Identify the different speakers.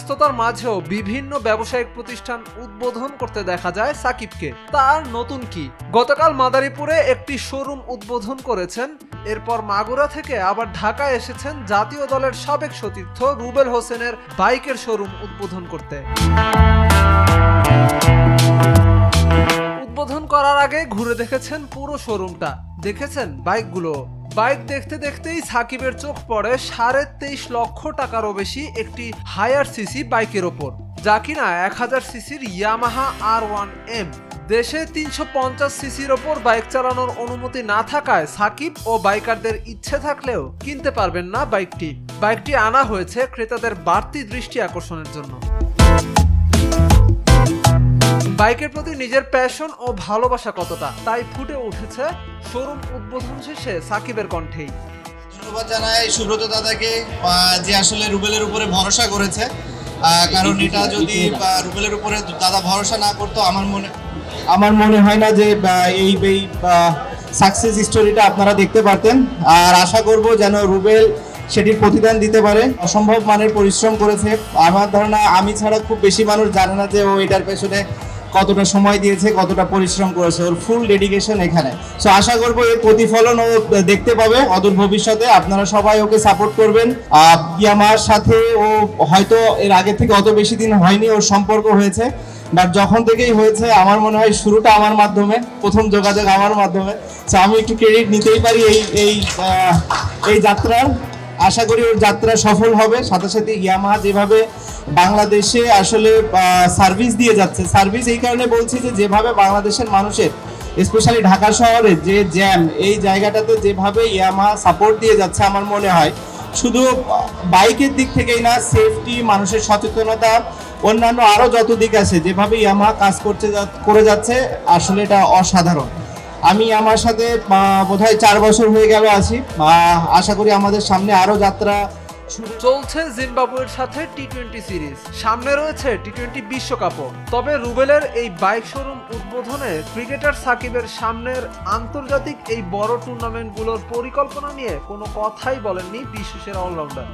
Speaker 1: ব্যস্ততার মাঝেও বিভিন্ন ব্যবসায়িক প্রতিষ্ঠান উদ্বোধন করতে দেখা যায় সাকিবকে। তার নতুন কি? গতকাল মাদারীপুরে একটি শোরুম উদ্বোধন করেছেন। এরপর মাগুরা থেকে আবার ঢাকায় এসেছেন জাতীয় দলের সাবেক সতীর্থ রুবেল হোসেনের বাইকের শোরুম উদ্বোধন করতে। উদ্বোধন করার আগে ঘুরে দেখেছেন পুরো শোরুমটা। দেখেছেন বাইকগুলো? বাইক দেখতে দেখতেই সাকিবের চোখ পড়ে সাড়ে তেইশ লক্ষ টাকারও বেশি একটি হায়ার সিসি বাইকের ওপর, যা কিনা এক হাজার সিসির ইয়ামাহা আর ওয়ান এম। দেশে তিনশো পঞ্চাশ সিসির ওপর বাইক চালানোর অনুমতি না থাকায় সাকিব ও বাইকারদের ইচ্ছে থাকলেও কিনতে পারবেন না বাইকটি। বাইকটি আনা হয়েছে ক্রেতাদের বাড়তি দৃষ্টি আকর্ষণের জন্য। বাইকের প্রতি নিজের প্যাশন ও ভালোবাসা কতটা, তাই ফুটে উঠেছে শোরুম উদ্বোধন শেষে সাকিবের কণ্ঠেই।
Speaker 2: ধন্যবাদ জানাই সুব্রত দাদাকে যে আসলে রুবেলের উপরে ভরসা করেছে। কারণ এটা যদি রুবেলের উপরে দাদা ভরসা না করতো, আমার মনে আমার মনে হয় না যে এই এই সাকসেস স্টোরিটা আপনারা দেখতে পারতেন। আর আশা করব যেন রুবেল সেটির প্রতিদান দিতে পারে। অসম্ভব মানের পরিশ্রম করেছে। আমার ধারণা, আমি ছাড়া খুব বেশি মানুষ জানে না যে ও এটার পেছনে কতটা সময় দিয়েছে কতটা পরিশ্রম করেছে ওর ফুল ডেডিকেশন এখানে। সো আশা করব এর প্রতিফলন ও দেখতে পাবে। অদূর ভবিষ্যতে আপনারা সবাই ওকে সাপোর্ট করবেন। আহ, ইয়ামার সাথে ও হয়তো এর আগে থেকে অত বেশি দিন হয়নি ওর সম্পর্ক হয়েছে। বাট যখন থেকেই হয়েছে আমার মনে হয় শুরুটা আমার মাধ্যমে প্রথম যোগাযোগ আমার মাধ্যমে। সো আমি একটু ক্রেডিট নিতেই পারি এই এই এই যাত্রার। আশা করি ওর যাত্রা সফল হবে। সাথে সাথে ইয়ামাহা যেভাবে বাংলাদেশে আসলে সার্ভিস দিয়ে যাচ্ছে সার্ভিস এই কারণে বলছি যে যেভাবে বাংলাদেশের মানুষের স্পেশালি ঢাকা শহরে যে জ্যাম এই জায়গাটাতে যেভাবে ইয়ামাহা সাপোর্ট দিয়ে যাচ্ছে আমার মনে হয়, শুধু বাইকের দিক থেকেই না সেফটি মানুষের সচেতনতা, অন্যান্য আরও যত দিক আছে, যেভাবে ইয়ামাহা কাজ করছে করে যাচ্ছে, আসলে এটা অসাধারণ। আমি আমার সাথে আহ, বোধহয় চার বছর হয়ে গেল আছি। আশা করি আমাদের সামনে আরও যাত্রা
Speaker 1: চলছে জিম্বাবুয়ের সাথে টি টোয়েন্টি সিরিজ। সামনে রয়েছে টি টোয়েন্টি বিশ্বকাপও। তবে রুবেলের এই বাইক শোরুম উদ্বোধনে ক্রিকেটার সাকিবের সামনের আন্তর্জাতিক এই বড় টুর্নামেন্টগুলোর পরিকল্পনা নিয়ে কোনো কথাই বলেননি বিশ্বসেরা অলরাউন্ডার